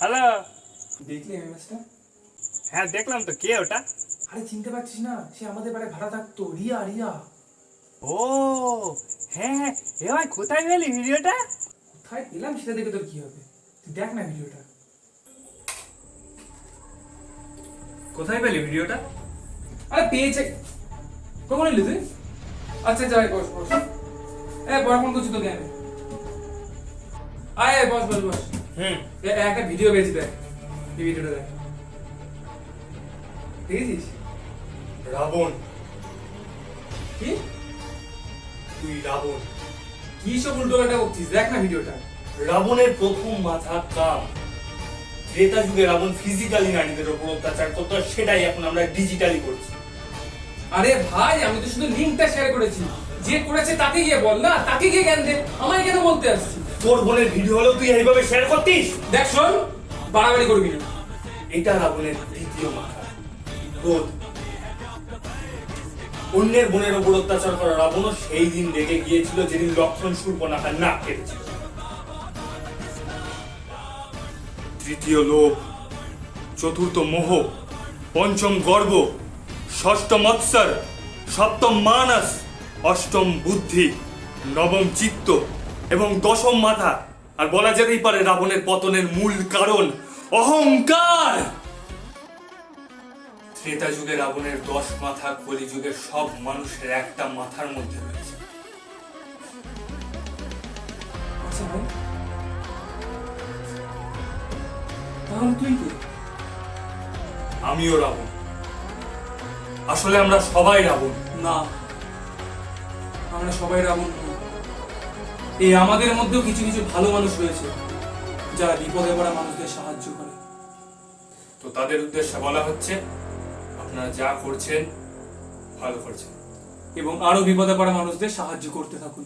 Hello দেখলি এমএসটা হ্যাঁ দেখলাম তো। কে ওটা? আরে চিনতে পারছিস না? সে আমাদের বাড়ি ভাড়া থাকতো। রিয়া রিয়া। ও হ্যাঁ এ ভাই কোথায় পেলি ভিডিওটা? কোথায় পেলাম সেটা দেখে তোর কি হবে? তুই দেখ না ভিডিওটা। কোথায় পেলি ভিডিওটা? আরে পেয়েছে। কখন এলি তুই? আচ্ছা যাই বস বস। এ পড়া ফোন করছি তোকে আমি। আয় আয়, বস বস বস। হুম। একটা ভিডিও পেয়েছি দেখ। এই ভিডিওটা দেখ। দেখেছিস? রাবণ। কি? তুই রাবণ। কি সব উল্টো পাল্টা করছিস দেখ না ভিডিওটা রাবণের প্রথম মাথা কাম ত্রেতা যুগে রাবণ ফিজিক্যালি নারীদের উপর অত্যাচার করতো সেটাই এখন আমরা ডিজিটালি করছি। আরে ভাই আমি তো শুধু লিঙ্কটা শেয়ার করেছি। যে করেছে তাকে গিয়ে বল না তাকে গিয়ে জ্ঞান দে। আমায় কেন বলতে আসছিস? তোর বোনের ভিডিও হলেও তুই এইভাবে শেয়ার করতিস? দেখ শোন বাড়াবাড়ি করবি না। এটা রাবণের দ্বিতীয় মাথা। ক্রোধ অন্যের বোনের উপর অত্যাচার করা রাবণও সেই দিন রেগে গিয়েছিল যেদিন লক্ষণ সুর্পনাখার নাক কেটেছিল। তৃতীয় লোভ চতুর্থ মোহ পঞ্চম গর্ব ষষ্ঠ মৎসর সপ্তম মানস অষ্টম বুদ্ধি, নবম চিত্ত এবং দশম মাথা। আর বলা যেতেই পারে রাবণের পতনের মূল কারণ অহংকার। ত্রেতা যুগে রাবণের দশ মাথা, কলি যুগের সব মানুষের একটা মাথার মধ্যে রয়েছে। আচ্ছা আমিও রাবণ। আসলে আমরা সবাই রাবণ। না। আমরা সবাই রাবণ। এই আমাদের মধ্যেও কিছু কিছু ভালো মানুষ রয়েছে যারা বিপদে পড়া মানুষদের সাহায্য করে। তো তাদের উদ্দেশ্যে বলা হচ্ছে আপনারা যা করছেন ভালো করছেন। এবং আরও বিপদে পড়া মানুষদের সাহায্য করতে থাকুন।